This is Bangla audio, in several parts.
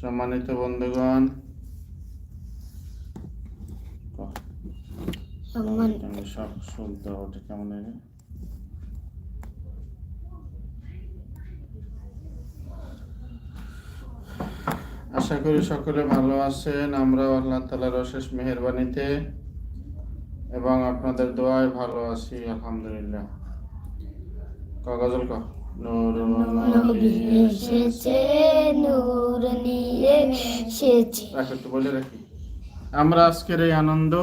সম্মানিত বন্ধুগণ। সব শুদ্ধ ওটা কেমন আশা করি সকলে ভালো আছেন। আমরা আল্লাহ তালার অশেষ মেহরবানিতে এবং আপনাদের দোয়ায় ভালো আছি আলহামদুলিল্লাহ। কাগজল ক। নবী এসেছে নূর নিয়ে এসেছে। একটু বলে রাখি। আমরা আজকের এই আনন্দ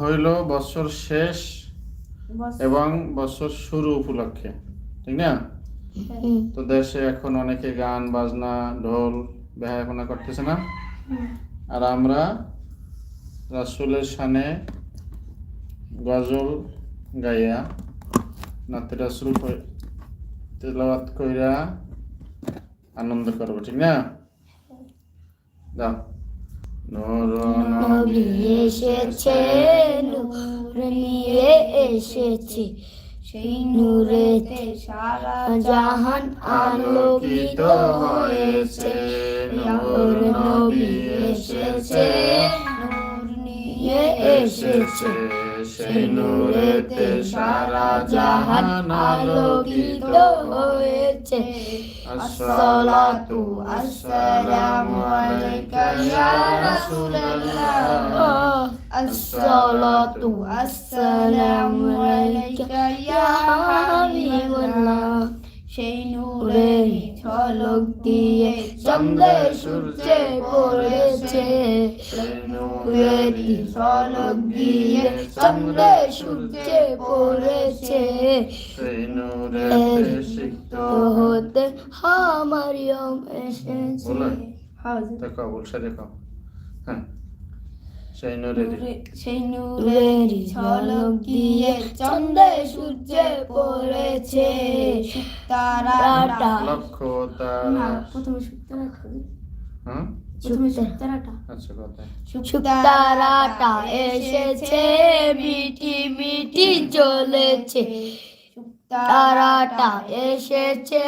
হইল বছর শেষ এবং বছর শুরু উপলক্ষে ঠিক না? তো দেশে এখন অনেকে গান বাজনা ঢোল বেহায়াপনা করতেছে না? আর আমরা রাসুলের সানে গজল গাইয়া নাতে রাসুল তেলাওয়াত কইরা আনন্দ করব, ঠিক না? দাও। নবী এসেছে, নূর নিয়ে এসেছে, সেই নূরেতে সারা জাহান আলোকিত হয়েছে। নবী এসেছে, নূর নিয়ে এসেছে। সেই নূরেতে সারা জাহান আলোকিত হয়েছে। আসসালাতু আসসালামু আলাইকা ইয়া রাসূলুল্লাহ। আসসালাতু আসসালামু আলাইকা ইয়া হাবিবাল্লাহ। সেই নূরের ঝলক দিয়ে চন্দ্রে সূর্যে পড়েছে। ঝলক দিয়ে চন্দ্রে সূর্যে পড়েছে। সিক্ত হতে হামারিয়ম এসেছে দেখো। হ্যাঁ সেই নূরের ঝলক দিয়ে চন্দ্রে সূর্যে পড়েছে তারাটা লক্ষ তারা প্রথমে হ্যাঁ আচ্ছা শুক্তারাটা এসেছে মিটি মিটি চলেছে তারাটা এসেছে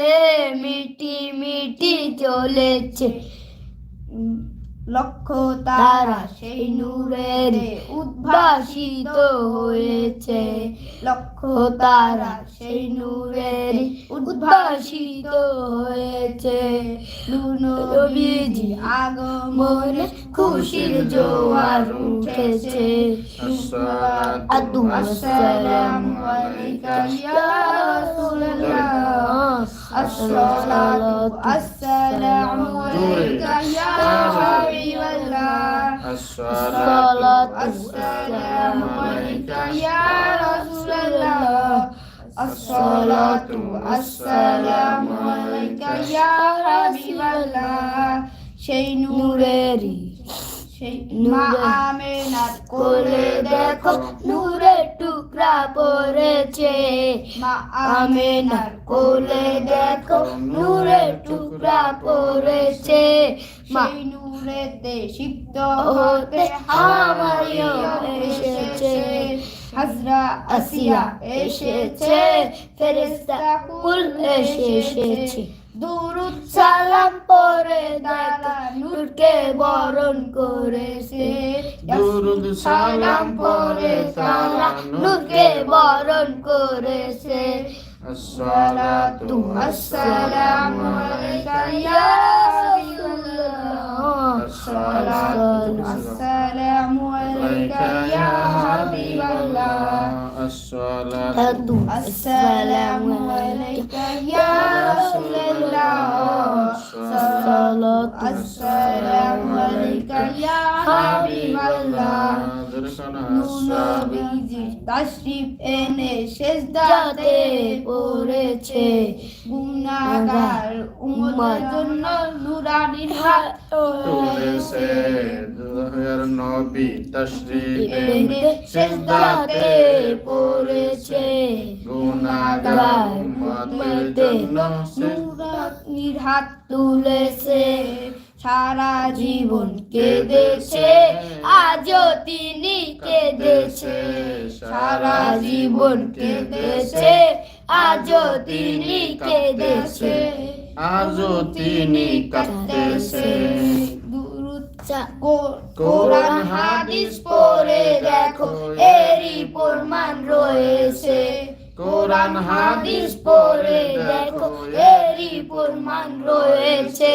মিটি মিটি চলেছে লক্ষ তারা সেই নূরের উদ্ভাসিত হয়েছে। লক্ষ তারা সেই নূরের উদ্ভাসিত হয়েছে। নবীজি আগমনে খুশির জোয়ার উঠেছে। আদু আসসালামু আলাইকা ইয়া রাসূলুল্লাহ। আসসালাতু আসসালামু আলাইকা ইয়া হাবিবাল্লাহ الصلاة السلام عليك يا رسول الله الصلاة السلام عليك يا حبيب الله সেই নূরেরই সেই মা আমেনার কোলে দেখো নূরের টুকরা পড়েছে। মা আমেনার কোলে দেখো নূরের টুকরা পড়েছে। সেই নূরেতে সিক্ত হতে আমারিও এসেছে। হাজরা আসিয়া এসেছে ফেরেশতা কুল এসেছে। দুরুদ সালাম পরে দাদা নূরকে বরণ করেছে। দুরুদ সালাম পরে দাদা নূরকে বরণ করেছে। আসসালাতু আসসালামু আলাইকা ইয়া السلام عليك يا حبيب الله الصلاة السلام عليك يا رسول الله الصلاة السلام عليك يا حبيب الله নবীজি তাশরিফ এনে সেজদাতে পড়েছে গুনাহগার উম্মতের জন্য নুরানির হাত তুলেছে। দুহের নবী তশরিফ এনে সেজদাতে পড়েছে। গুনাহগার উম্মতের জন্য সে হাত তুলেছে। সারা জীবন কেঁদেছে আজও তিনি কেঁদেছে। সারা জীবন কেঁদেছে আজও তিনি কেঁদেছে। আজও তিনি কাঁদতেছে। কোরআন হাদিস পড়ে দেখো এরই প্রমাণ রয়েছে। কোরআন হাদিস পড়ে দেখো এরই প্রমাণ রয়েছে।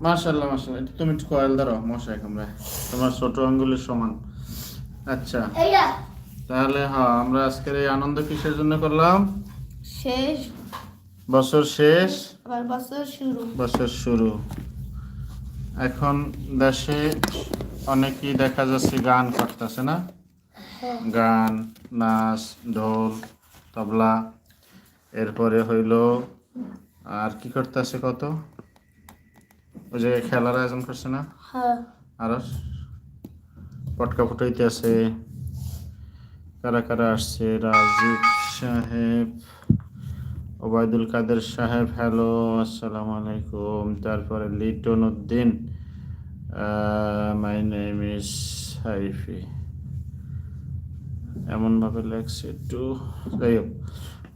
মাশাল্লাহ মাশাল্লাহ এটা তুমি একটু কয়েল ধরো মশাই কামড়ায়। তোমার ছোট আঙ্গুলের সমান। আচ্ছা। তাহলে হ্যাঁ আমরা আজকের এই আনন্দ কিসের জন্য করলাম? শেষ। বছর শেষ। আবার বছর শুরু। বছর শুরু। এখন দেশে অনেকেই দেখা যাচ্ছে গান করতেছে না? গান নাচ ঢোল তবলা। এরপরে হইল আর কি করতেছে কত? ওই যে খেলার আয়োজন করছে না? হ্যাঁ। আরও পটকা ফুটাইতে আছে। কারা কারা আসছে? রাজীব সাহেব ওবায়দুল কাদের সাহেব হ্যালো আসসালামু আলাইকুম। তারপরে Liton Uddin my name is hyphae এমনভাবে লেখছে একটু, যাই হোক।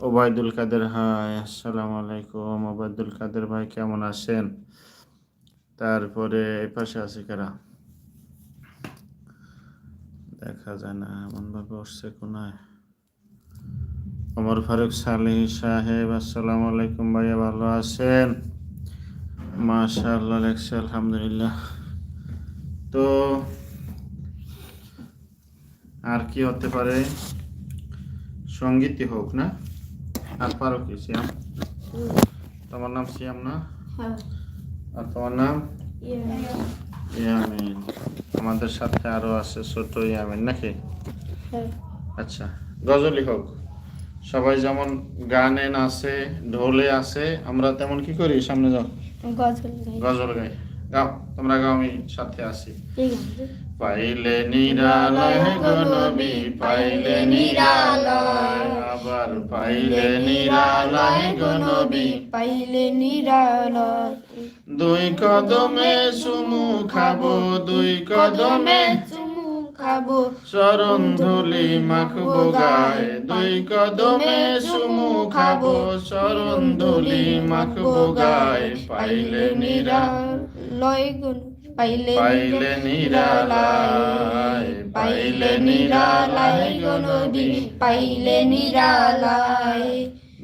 ওবায়দুল কাদের, হাই, আসসালামু আলাইকুম। ওবায়দুল কাদের ভাই, কেমন আছেন? তারপরে এই পাশে আছে কারা? দেখা যায় না, এমনভাবে উঠছে কোনায়। ওমর ফারুক সালেহ সাহেব, আসসালামু আলাইকুম ভাইয়া, ভালো আছেন? মাশাআল্লাহ, লেখছে আলহামদুলিল্লাহ। তো আর কি হতে পারে? সঙ্গীতই হোক না? আর পারো কি সিয়াম। তোমার নাম সিয়াম না? হ্যাঁ। আর তোমার নাম? ইয়ামিন। আমাদের সাথে আরও আছে ছোট ইয়ামিন নাকি? হ্যাঁ। আচ্ছা গজলই হোক। সবাই যেমন গানে নাচে ঢোলে আছে আমরা তেমন কি করি? সামনে যাও। গজল গাই। গজল গাই। গাও তোমরা গাও আমি সাথে আছি পাইলে নিরালয় গনবি পাইলে নিরালয়। আবার পাইলে নিরালয় গনবি পাইলে নিরালয়। দুই কদমে চুমু খাব, দুই কদমে চুমু খাব, চরণ ধুলি মাখবো গায়ে। দুই কদমে চুমু খাব, চরণ ধুলি মাখবো গায়ে। পাইলে নিরা লয় গুণ পাইলে পাইলে নিরালায় পাইলে নিরালায় গনবি পাইলে নিরালায়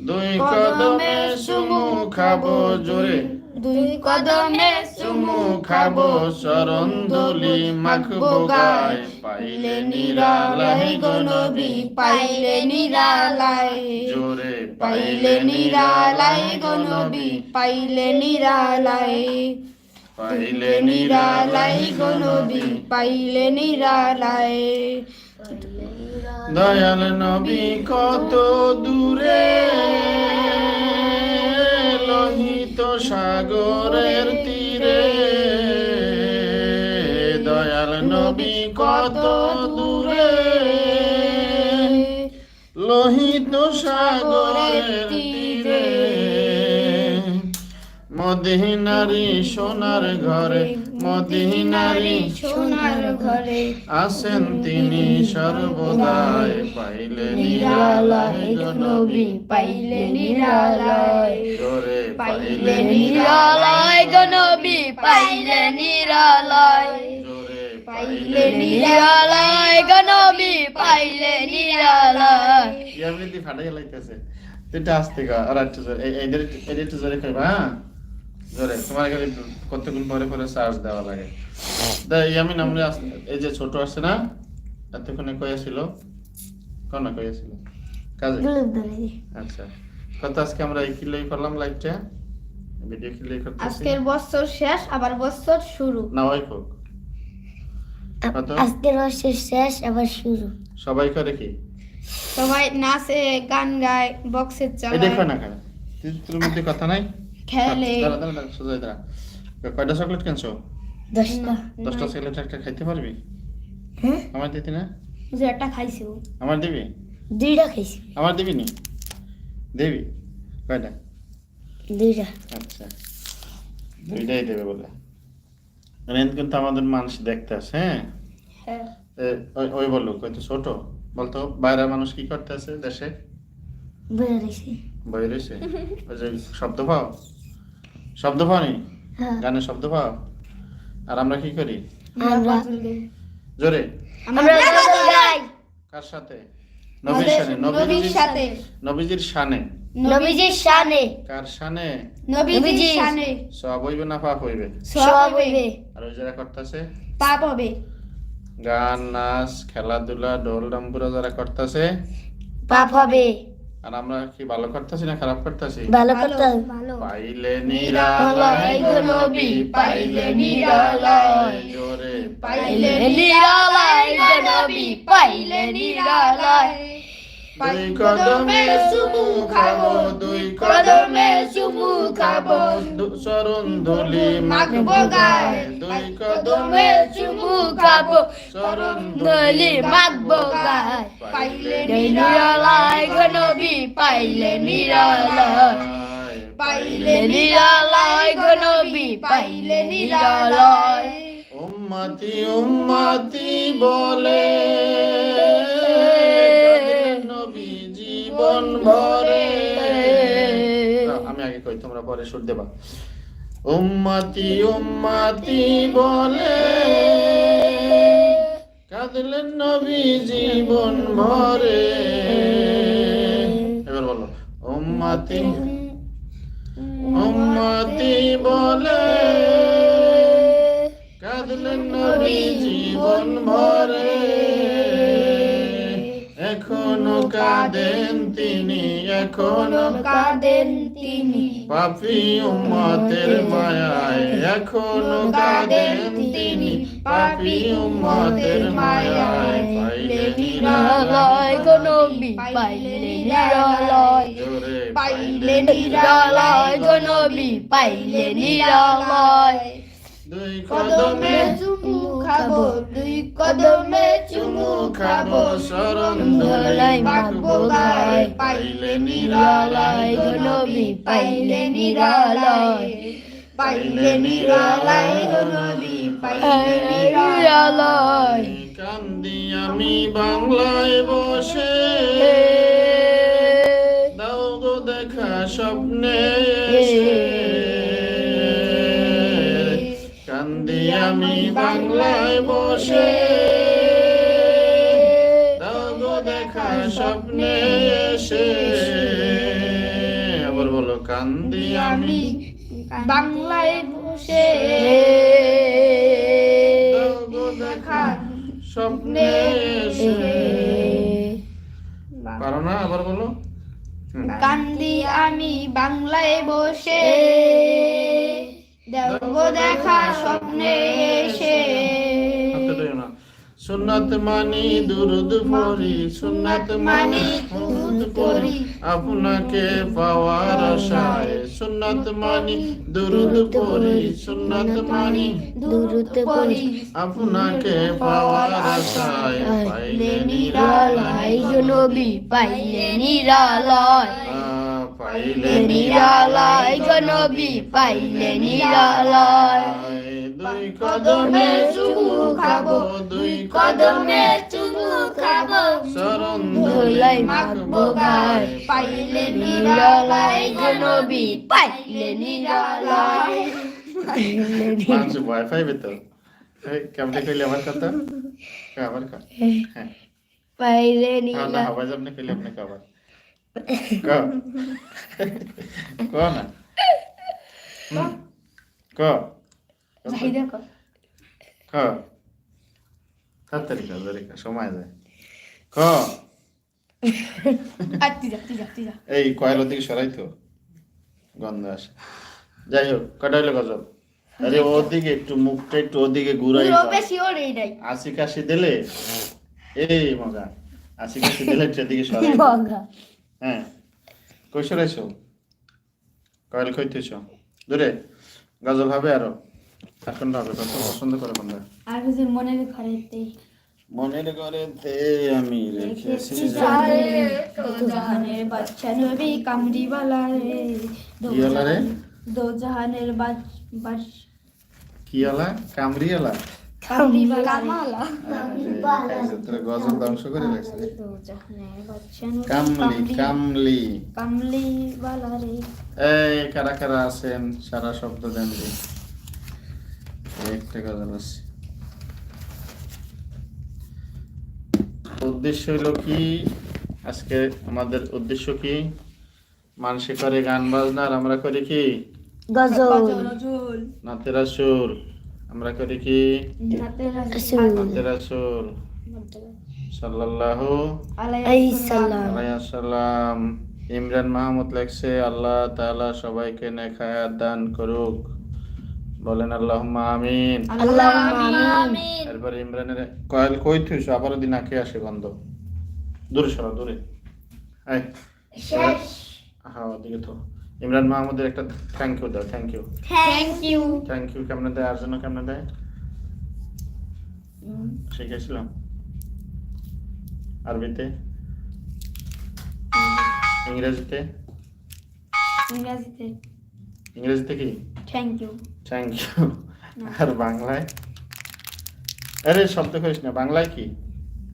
দুই কদমে চুমু খাব জোরে দুই কদমে চুমু খাব চরণ ধুলি মাখবো গায়ে পাইলে নিরালায় গনবি পাইলে নিরালায় জোরে পাইলে নিরালায় গনবি পাইলে নিরালায় পাইলে নিরালায় গনবি পাইলে নিরালায় দয়াল নবী কত দূরে লোহিত সাগরের তীরে। দয়াল নবী কত দূরে লোহিত সাগরের মদিনারি সোনার ঘরে মদিনারি সোনার ঘরে আছেন তিনি সর্বদাই পাইলে নিরালয় নবী পাইলে নিরালয় পাইলে নিরালয় পাইলে নিরালয় পাইলে নিরালয় গনবী পাইলে নিরালয় এমনিতে ফাটাই লাইতেছে তুইটা আসতে গা আর একটু জোরে এই এইদের এইদের একটু জোরে কইবা হ্যাঁ জোরে তোমার খালি কতক্ষণ পরে পরে চার্জ দেওয়া লাগে। দা ইয়ামিন আমরা এই যে ছোট আসছে না এতক্ষণে কয়েছিল কোন কয়েছিল কাজে? আচ্ছা কত আজকে আমরা এই কিলোই করলাম লাইভটা? ভিডিও কিলোই করতেছি। আজকের বছর শেষ আবার বছর শুরু। না ওই হোক। কত? আজকের বছর শেষ আবার শুরু। সবাই করে কি? সবাই নাচে গান গায় বক্সের চালায় দেখো না খারাপ তোর মধ্যে কথা নাই? খেলে সোজা দাঁড়া। কয়টা চকলেট কিনছো? দশটা। দশটা চকলেট একটা খাইতে পারবি? হ্যাঁ? আমার দিতি না? যে একটা খাইছে। আমার দিবি? দুইটা খাইছি। আমার দিবি নি? দেবি? কয়টা? দুইটা। আচ্ছা। দুইটাই দেবে বলে। কিন্তু আমাদের মানুষ দেখতে আছে হ্যাঁ? হ্যাঁ। ওই- ওই বলল কত ছোট। বলতো বাইরের মানুষ কি করতে আছে দেশে? বেড়ে রয়েছি। বই রয়েছে? ওই শব্দ পাও? শব্দ পাও নি হ্যাঁ। গানের শব্দ পাও? আর আমরা কি করি? জোরে। আমরা গাই। কার সাথে? নবীর শানে নবীর নবীজির সাথে। নবীজির শানে। নবীজির শানে। কার শানে? নবীজির নবীজির শানে। সব হইবে না পাপ হইবে? সব হইবে। আর ওই যারা করতেছে? পাপ হবে। গান নাচ খেলাধুলা ডোল ডাম্বুরা যারা করতেছে? পাপ হবে। আর আমরা কি ভালো করতেছি না খারাপ করতেছি? ভালো করতে হবে। ভালো। পাইলে নিরালয়। গো নবী, পাইলে নিরালয়। জোরে। পাইলে নিরালয় গো নবী, পাইলে নিরালয়। দুই কদমে চুমু খাব। দুই কদমে চুমু খাব, চরণ ধুলি মাখবো গায়ে। দুই কদমে কদমে চুমু খাব চরণ ধলি মাখবো গায়। পাইলে নিরালয় পাইলে নিরালয়। পাইলে নিরালয় গো পাইলে নিরালয়। উম্মতি উম্মতি বলে নবী জীবন ভরে। আমি আগে কই তোমরা পরে সুর দেবা। উম্মতি উম্মতি বলে। কাঁদলেন নবী, জীবন ভরে। এবার বলো, উম্মতি উম্মতি বলে। কাঁদলেন নবী, জীবন ভরে। এখনও কাঁদেন তিনি, এখনও কাঁদেন তিনি। পাপি উম্মতের মায়ায় এখনও কাঁদেন তিনি। পাপি উম্মতের মায়ায় পাইলে নিরালয়। নবী, পাইলে নিরালয়। পাইলে নিরালয়। নবী, পাইলে নিরালয়। দুই কদমে কদমে চুমু খাব। দুই কদমে চুমু খাব। শরণ ধলাই মাখবো গায়ে পাইলে নিরালয় গো নবী পাইলে নিরালয়। পাইলে নিরালয় গো পাইলে নিরালয়। নিরালয়। কান্দি আমি বাংলায় বসে আমি বাংলায় বসে দেখা স্বপ্নে এসে। আবার বলো কান্দি আমি বাংলায় বসে। দেখা স্বপ্নে এসে। পারো না আবার বলো? কান্দি আমি বাংলায় বসে। দেব দেখা স্বপ্নে এসে। সুন্নাত মানি দুরুদ পড়ি সুন্নাত মানি দুরুদ পড়ি আপনাকে পাওয়ার আশায়। সুন্নাত মানি দুরুদ পড়ি সুন্নাত মানি দূরতে পড়ি আপনাকে পাওয়ার আশায়। পাইলে নিরালয় নবী, পাইলে নিরালয়। পাইলে নিরালয়। নবী, পাইলে নিরালয়। দুই কদমে চুমু খাব দুই কদমে চুমু খাব। শরণ ধুলাই মাখবো গায় পাইলে নিরালয় নবী, পাইলে নিরালয়। মানুষ ভয় পাইবে তো? এই, কেমনে কইলে আমার কথা? আবার কও। হ্যাঁ। পাইলে হ্যাঁ, না নিরালয়। হবাই যাবনে কইলে আপনি কবার কও কও না? হুম, তাড়াতাড়ি সময় যায়। কও আর যা তুই যা তুই যা এই কয়লার দিকে সরাই তো। গন্ধ আসে। যাই হোক কটা হইল গজল আরে ওদিকে একটু মুখটা একটু ওদিকে ঘুরাই নাই। আসি কাশি দিলে? এই মজা আসি কাশি দিলে একটু এদিকে সরাই। হ্যাঁ। কই সরাইছো? কয়েল কইতেছ দূরে। গজল হবে আরও। এখন হবে কত পছন্দ করে কোনটা আর হুজুর মনের ঘরেতে। মনের ঘরেতে আমি রেখেছি বাচ্চা নবী কামড়িওয়ালা রে রে? জাহান- দো জাহানের বাচ- কামড়িওয়ালা? করে কারা কারা আছেন সারা শব্দ দেন একটা আছে উদ্দেশ্য হলো কি? আজকে আমাদের উদ্দেশ্য কি? মানুষে করে গান বাজনা আর আমরা করি কি? গজল। নজরুল নাতেরা সুর আমরা করি কি? নাতের সুর সাল্লাল্লাহু এই সালাম আলাইসাল্লাম ইমরান মাহমুদ লেখছে আল্লাহ তাআলা সবাইকে নেক হায়াত দান করুক। বলেন আল্লাহুম্মা আমিন। আল্লাহুম্মা আমিন। এরপর ইমরানের কয়েল কই থুইছো আবার দিন আঁকে আসে গন্ধ। দূরে সরো দূরে। এই। হ্যাঁ ওদিকে তো। ইমরান মাহমুদের একটা থ্যাংক ইউ দাও thank you thank you thank you কেমনে দেয়? আর জন্য কেমনে দেয়? শিখেছিলাম। আরবিতে। ইংরেজিতে। ইংরেজিতে। ইংরেজিতে কি? থ্যাংক ইউ থ্যাংক ইউ আর বাংলায়? আরে শব্দ করিস না বাংলায় কি?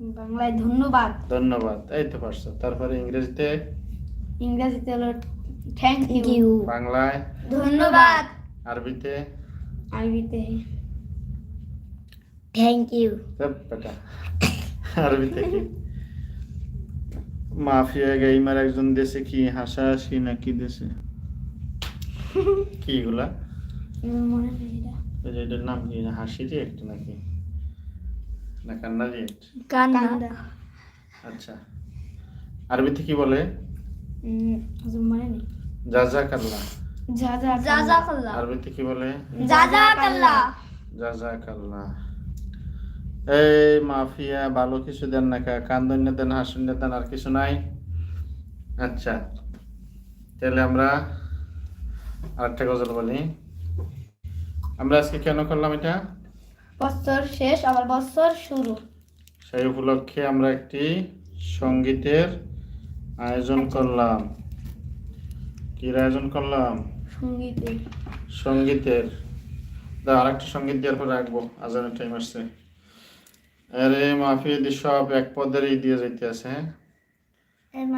বাংলায় ধন্যবাদ। ধন্যবাদ এই তো পারছ। তারপরে ইংরেজিতে? ইংরেজিতে হলো থ্যাংক ইউ বাংলায়? ধন্যবাদ। আরবিতে? আরবিতে। থ্যাংক ইউ সব বেটা। আরবিতে কি? মাফিয়া গেইমার একজন দেশে কি হাসাহাসি নাকি দেশে? কি এগুলা? আমার মনে নেই এটা। এটার নাম কি? হাসি রিয়েক্ট নাকি? না কান্না রিয়েক্ট কান্দা আচ্ছা। আরবিতে কি বলে? মনে নেই। জাজাকাল্লাহ জাজা আরবিতে কি বলে? জাজাকাল্লাহ এই মাফিয়া ভালো কিছু দেন না কা। কান্দন্য দেন হাসন্য দেন আর কিছু নাই? আচ্ছা। তাহলে আমরা আরেকটা গজল বলি। আমরা আজকে কেন করলাম এটা? বছর শেষ আবার বছর শুরু। সেই উপলক্ষে আমরা একটি সঙ্গীতের আয়োজন করলাম। কি আয়োজন করলাম? সঙ্গীতে সঙ্গীতের। দা আরেকটা সংগীত দেওয়ার পর রাখব আজানের টাইম আসছে। আরে মাহফিদি সব এক পদেরই দিয়ে যাইতে আছে হ্যাঁ?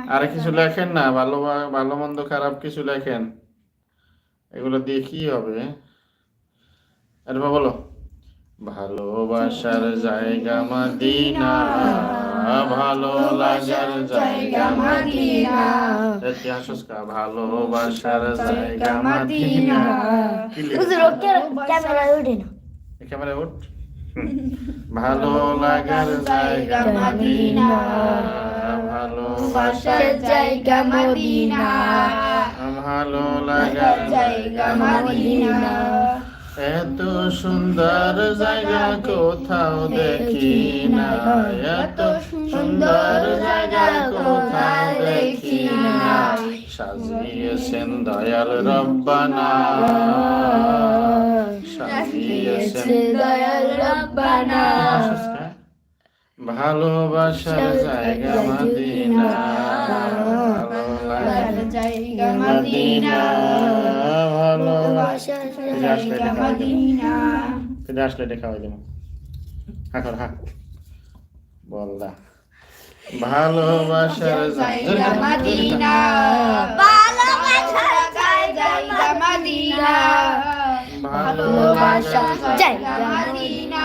আরে কিছু লেখেন না ভালো ভালো মন্দ খারাপ কিছু লেখেন। এগুলো দিয়ে কি হবে? আরে বলো। ভালোবাসার জায়গা মাদিনা ভালো লাগার জায়গা মদিনা। এতে ভালোবাসার জায়গা মাদিনা। ক্যামেরা উঠে না ক্যামেরা উঠ ভালো লাগার জায়গা মাদিনা ভালোবাসার জায়গা মদিনা। ভালো লাগার জায়গা মদিনা। এত সুন্দর জায়গা কোথাও দেখি না। এত সুন্দর জায়গা কোথাও দেখি না। সাজিয়েছেন দয়াল রব্বানা। সাজিয়েছেন দয়াল রব্বানা। ভালোবাসার জায়গা মাদিনা। জায়গা ভালোবাসার জায়গা মদিনা। ফিরে আসলে এটা খাওয়াই দেবো হ্যাঁ কর হ্যাঁ বলদা ভালোবাসার জায়গা মদিনা। ভালোবাসার জায়গা মদিনা। ভালোবাসার জায়গা মদিনা।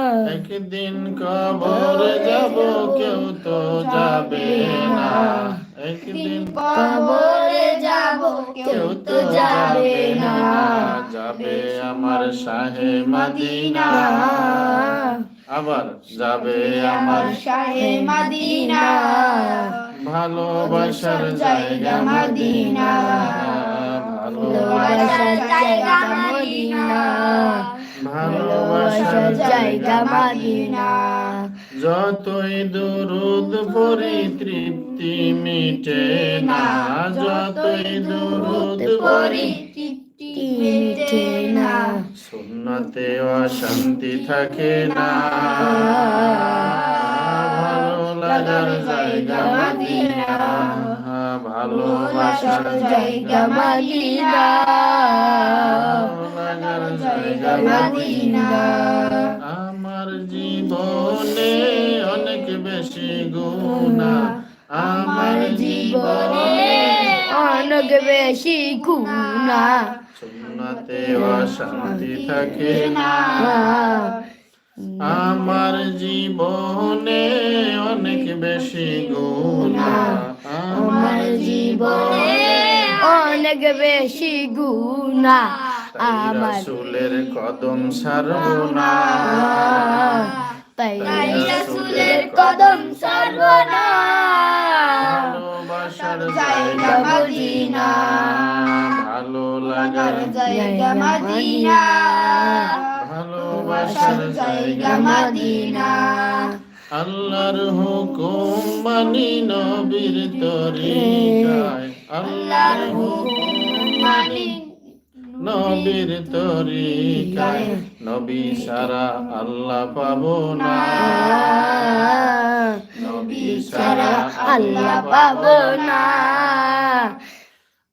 একদিন কবরে যাব, কেউ তো যাবে না। একদিন কবরে যাব, কেউ তো যাবে না। যাবে আমার শাহে মদিনা। আবার যাবে আমার শাহে মদিনা। ভালোবাসার জায়গা মদিনা। ভালোবাসার জায়গা মদিনা। যতই দুরুদ পরি তৃপ্তি মিটে না, যতই দুরুদ তৃপ্তি মেটে না, সুন্নতে অশান্তি থাকে না। ভালো লাগার জায়গা মদিনা ভালোবাসার জায়গা মদিনা জায়গা মদিনা। আমার জীবনে অনেক বেশি গুণা। আমার জীবনে অনেক বেশি গুণা। সুন্নতে অশান্তি থাকে না। আমার জীবনে অনেক বেশি গুণা। আমার জীবনে অনেক বেশি গুণা। রাসূলের কদম সারবনা তাই রাসূলের কদম সর্বনা ভালোবাসার জায়গা মদিনা। ভালো লাগার জায়গা মদিনা। ভালোবাসার জায়গা মদিনা। আল্লাহর হুকুম মানি নবীর তরিকায়। আল্লাহর হুকুম মানি নবীর তরিকায় নবী সারা আল্লাহ পাবো না। নবী সারা আল্লাহ পাবো না।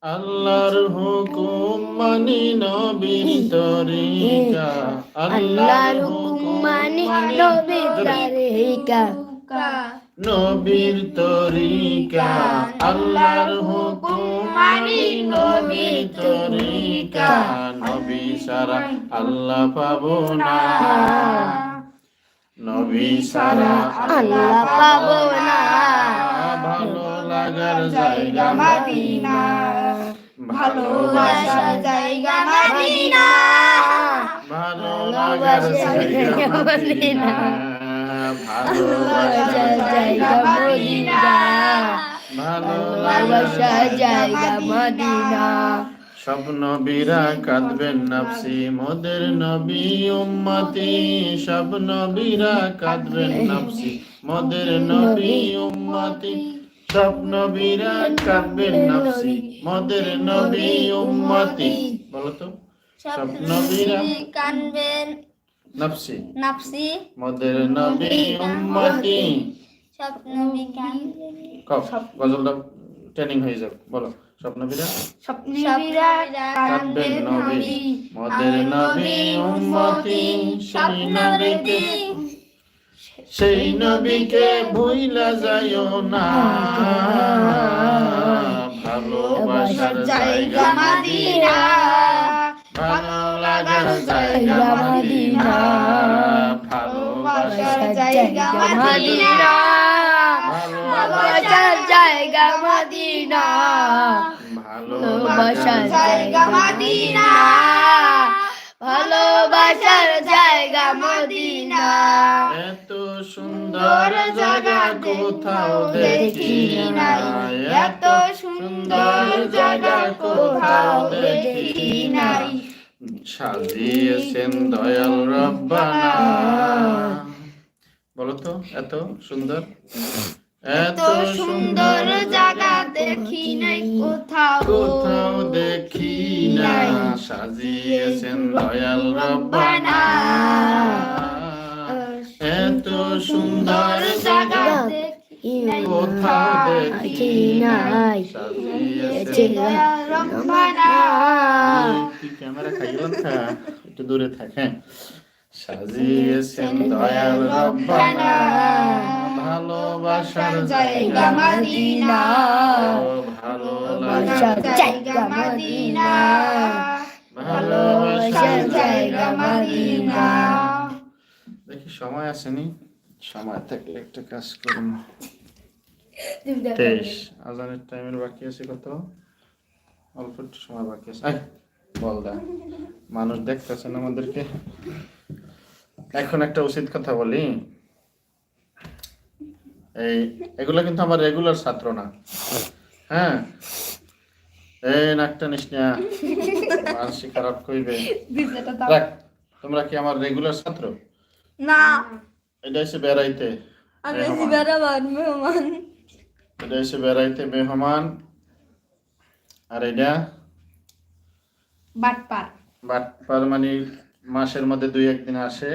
আল্লাহর হুকুম মানি নবীর তরিকা। আল্লাহর হুকুম মানি নবী তারিকা। নবীর তরিকা। আল্লাহর হুকুম মানি নবীর তরিকা নবী সারা আল্লাহ পাবো না নবী সারা ভালো লাগার জায়গা মদিনা ভালোবাসার জায়গা মদিনা ভালো লাগার জায়গা মদিনা ভালোবাসার জায়গা মদিনা ভালো লাগার জায়গা মদিনা। স্বপ্ন বীরা কাঁদবেন নাফসি মোদের নবী উম্মতি। স্বপ্ন বীরা কাঁদবেন নাফসি মোদের নবী উম্মতি। স্বপ্ন বীরা কাঁদবেন নাফসি মোদের নবী উম্মতি। বলো তো স্বপ্ন বীরা কানবেন নাফসি নাফসি মোদের নবী উম্মতি। স্বপ্ন বিজ্ঞান গজলটা ট্রেনিং হয়ে যাবে বলো। স্বপ্ন বীরা স্বপ্নীরা নবী মোদের নবী উম্মতি সেই নবীকে সেই নবীকে ভুইলা যাইও না। ভালোবাসার জায়গা মদিনা। ভালো লাগার জায়গা মদিনা। জায়গা মদিনা। ভালোবাসার জায়গা মদিনা। ভালোবাসার জায়গা মদিনা। ভালোবাসার জায়গা মদিনা। এত সুন্দর জায়গা কোথাও দেখি নাই। এত সুন্দর জায়গা কোথাও দেখি নাই। সাজিয়েছেন দয়াল রব্বানা। বলো তো এত সুন্দর? এত সুন্দর জায়গা দেখি নাই কোথাও কোথাও দেখি না। সাজিয়েছেন দয়াল রব্বানা। এত সুন্দর জায়গা দেখি নাই। কোথাও দেখি নাই। সাজিয়েছেন রব্বানা। তুই ক্যামেরা খাইলাম খা একটু দূরে থাক হ্যাঁ। সাজিয়েছেন দয়াল রব্বানা। ভালোবাসার জায়গা মদিনা। ভালোবাসার জায়গা মদিনা। ভালোবাসার জায়গা মদিনা। দেখি সময় আসেনি। সময় থাকলে একটা কাজ করুন। তেইশ। আজানের টাইমের বাকি আছে কত? অল্প একটু সময় বাকি আছে। বল দা। মানুষ দেখতেছেন আমাদেরকে। এখন একটা উচিত কথা বলি। এই এগুলো কিন্তু আমার রেগুলার ছাত্র না। হ্যাঁ? এই নাকটা নিস না। মানসিক খারাপ কইবে। রাখ তোমরা কি আমার রেগুলার ছাত্র? না। এটা এসে বেড়াইতে আমি মেহমান। বেড়াবার মেহমান। এটা এসে বেড়াইতে মেহমান। আর এটা? বাটপার। বাটপার মানে মাসের মধ্যে দুই একদিন আসে।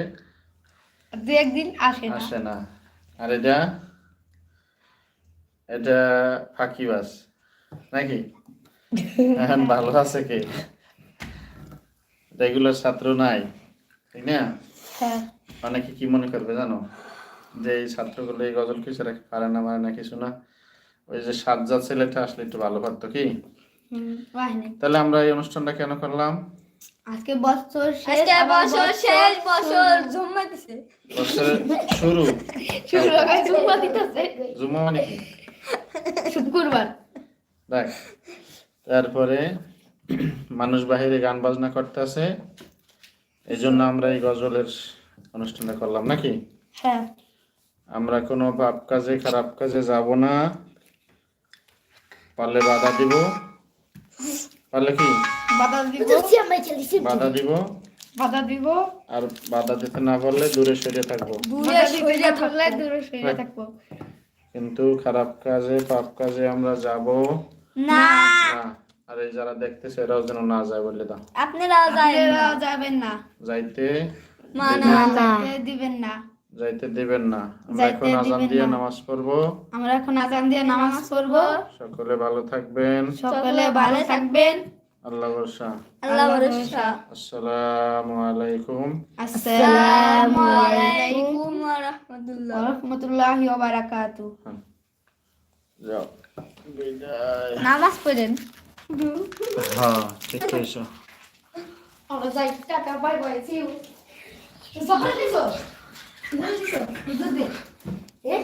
দু একদিন আসে না। আসে না। আর এটা এটা ফাঁকিবাজ নাকি? এখন ভালো আছে কে? রেগুলার ছাত্র নাই তাই না? হ্যাঁ। অনেকে কি মনে করবে জানো? যে এই ছাত্রগুলো এই গজল কিছু রাখতে পারে না মানে না কিছু না। ওই যে সাজ্জাদ ছেলেটা আসলে একটু ভালো পারতো কি? তাহলে আমরা এই অনুষ্ঠানটা কেন করলাম? আজকে বছর শেষ আজকে বছর শেষ বছর জমা দিছে। বছরের শুরু। শুরু জুম্মা দিতেছে। জুমা মানে কি? শুক্রবার। দেখ তারপরে মানুষ বাহিরে গান বাজনা করতেছে। এই জন্য আমরা এই গজলের অনুষ্ঠানটা করলাম নাকি? হ্যাঁ। আমরা কোনো পাপ কাজে খারাপ কাজে যাব না। পারলে বাধা দিব। পারলে কি? বাধা দিব? বাধা দিব? বাধা দিব? আর বাধা দিতে না পারলে দূরে সরে থাকব। দূরে সরে থাকলে দূরে সরে থাকব। কিন্তু খারাপ কাজে পাপ কাজে আমরা যাব? না। আর এই যারা দেখতেছে এরাও যেন না যায় বলে দাও। আপনারাও যাবেন না। যাইতে মানা দিবেন না যাইতে দিবেন না। আমরা এখন আজান দিয়ে নামাজ পড়ব। আমরা এখন আজান দিয়ে নামাজ পড়ব। সকলে ভালো থাকবেন। সকলে ভালো থাকবেন। আল্লাহ বর্ষা আল্লাহ ভরসা। আসসালামু আলাইকুম। আসসালামু আলাইকুম ওয়া রাহমাতুল্লাহ। ওয়া রাহমাতুল্লাহি ওয়া বারাকাতুহু। যাও। বিদায়। নামাজ পড়েন। হ্যাঁ ঠিক কইছো আমরা যাই। Tata bye bye see you সকালে দিছো? দিছো? দিছো এ?